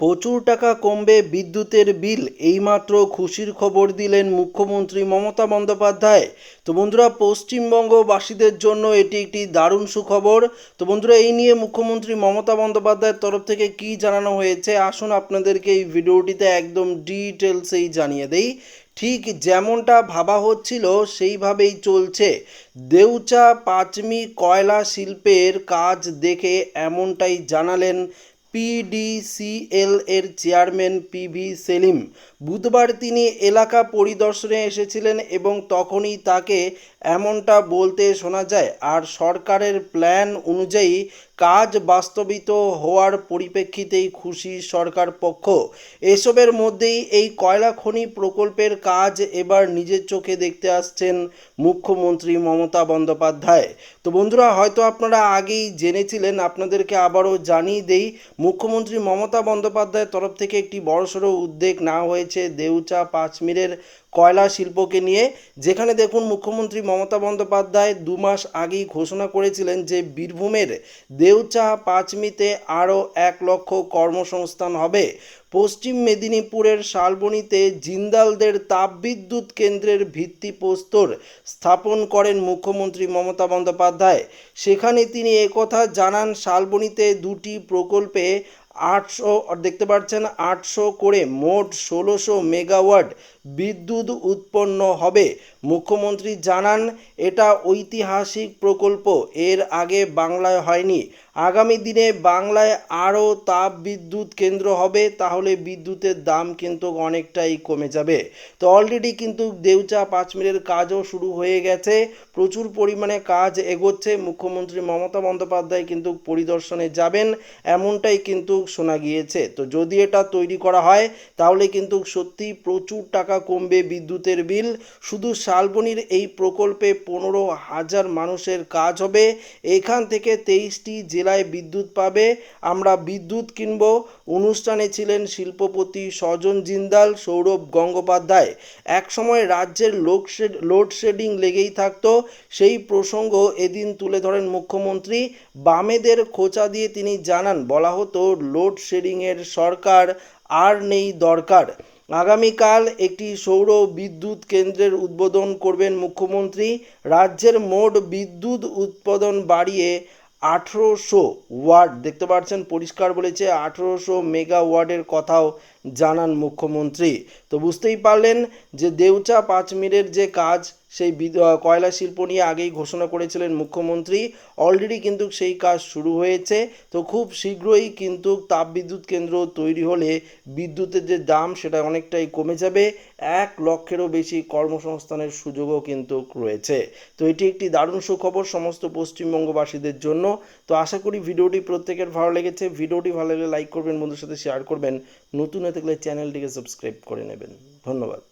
প্রচুর টাকা কমবে বিদ্যুতের বিল। এইমাত্র খুশির খবর দিলেন মুখ্যমন্ত্রী মমতা বন্দ্যোপাধ্যায়। তো বন্ধুরা, পশ্চিমবঙ্গবাসীদের জন্য এটি একটি দারুণ সুখবর। তো বন্ধুরা, এই নিয়ে মুখ্যমন্ত্রী মমতা বন্দ্যোপাধ্যায়ের তরফ থেকে কি জানানো হয়েছে, আসুন আপনাদেরকে এই ভিডিওটিতে একদম ডিটেলসেই জানিয়ে দেই। ঠিক যেমনটা ভাবা হচ্ছিল, সেইভাবেই চলছে। দেউচা পাঁচমি কয়লা শিল্পের কাজ দেখে এমনটাই জানালেন পিডিসিএল এর চেয়ারম্যান পি ভি সেলিম। বুধবার তিনি এলাকা পরিদর্শনে এসেছিলেন এবং তখনই তাকে এমনটা বলতে শোনা যায়, আর সরকারের প্ল্যান অনুযায়ী কাজ বাস্তবিত হওয়ার পরিপ্রেক্ষিতেই খুশি সরকার পক্ষ। এসবের মধ্যেই এই কয়লা খনি প্রকল্পের কাজ এবার নিজের চোখে দেখতে আসছেন মুখ্যমন্ত্রী মমতা বন্দ্যোপাধ্যায়। তো বন্ধুরা, হয়তো আপনারা আগেই জেনেছিলেন, আপনাদেরকে আবারও জানিয়ে দেই, মুখ্যমন্ত্রী মমতা বন্দ্যোপাধ্যায়ের তরফ থেকে একটি বড়সড় উদ্যোগ নেওয়া হয়েছে দেউচা পাঁচমিরের কয়লা শিল্পকে নিয়ে। যেখানে দেখুন, মুখ্যমন্ত্রী মমতা বন্দ্যোপাধ্যায় দু মাস আগেই ঘোষণা করেছিলেন যে বীরভূমের দেউচা পাঁচমিতে আরও এক লক্ষ কর্মসংস্থান হবে। পশ্চিম মেদিনীপুরের শালবনিতে জিন্দালদের তাপবিদ্যুৎ কেন্দ্রের ভিত্তিপ্রস্তর স্থাপন করেন মুখ্যমন্ত্রী মমতা বন্দ্যোপাধ্যায়। সেখানে তিনি একথা জানান, শালবনিতে দুটি প্রকল্পে আটশো দেখতে পাচ্ছেন আটশো করে মোট ষোলোশো মেগাওয়াট বিদ্যুৎ উৎপন্ন হবে। মুখ্যমন্ত্রী জানান, এটা ঐতিহাসিক প্রকল্প, এর আগে বাংলায় হয়নি। আগামী দিনে বাংলায় আরও তাপ বিদ্যুৎ কেন্দ্র হবে, তাহলে বিদ্যুতের দাম কিন্তু অনেকটাই কমে যাবে। তো অলরেডি কিন্তু দেউচা পাঁচ মিনিটের কাজও শুরু হয়ে গেছে, প্রচুর পরিমাণে কাজ এগোচ্ছে, মুখ্যমন্ত্রী মমতা বন্দ্যোপাধ্যায় কিন্তু পরিদর্শনে যাবেন, এমনটাই কিন্তু শোনা গিয়েছে। তো যদি এটা তৈরি করা হয়, তাহলে কিন্তু সত্যি প্রচুর টাকা কমবে বিদ্যুতের বিল। শুধু শালবনির এই প্রকল্পে পনেরো হাজার মানুষের কাজ হবে, এখান থেকে তেইশটি জেলায় বিদ্যুৎ পাবে। আমরা বিদ্যুৎ কিনব। অনুষ্ঠানে ছিলেন শিল্পপতি স্বজন জিন্দাল, সৌরভ গঙ্গোপাধ্যায়। একসময় রাজ্যের লোডশেড, লোডশেডিং লেগেই থাকতো। সেই প্রসঙ্গ এদিন তুলে ধরেন মুখ্যমন্ত্রী। বামেদের খোঁচা দিয়ে তিনি জানান, বলা হতো লোডশেডিংয়ের সরকার আর নেই দরকার। আগামীকাল একটি সৌর বিদ্যুৎ কেন্দ্রের উদ্বোধন করবেন মুখ্যমন্ত্রী। রাজ্যের মোট বিদ্যুৎ উৎপাদন বাড়িয়ে আঠেরোশো ওয়ার্ড। দেখতে পাচ্ছেন, পরিষ্কার বলেছে, আঠেরোশো মেগা ওয়ার্ডের কথাও জানান মুখ্যমন্ত্রী। তো বুঝতেই পারলেন যে দেউচা পাঁচমিরের যে কাজ সেই কয়লা শিল্প নিয়ে আগেই ঘোষণা করেছিলেন মুখ্যমন্ত্রী। অলরেডি কিন্তু সেই কাজ শুরু হয়েছে। তো খুব শীঘ্রই কিন্তু তাপবিদ্যুৎ কেন্দ্র তৈরি হলে বিদ্যুতের যে দাম, সেটা অনেকটাই কমে যাবে। এক লক্ষেরও বেশি কর্মসংস্থানের সুযোগও কিন্তু রয়েছে। তো এটি একটি দারুণ সুখবর সমস্ত পশ্চিমবঙ্গবাসীদের জন্য। তো আশা করি ভিডিওটি প্রত্যেকের ভালো লেগেছে। ভিডিওটি ভালো লাগলে লাইক করবেন বন্ধুর সাথে শেয়ার করবেন। নতুন হয়ে থাকলে চ্যানেলটিকে সাবস্ক্রাইব করে নেবেন। ধন্যবাদ।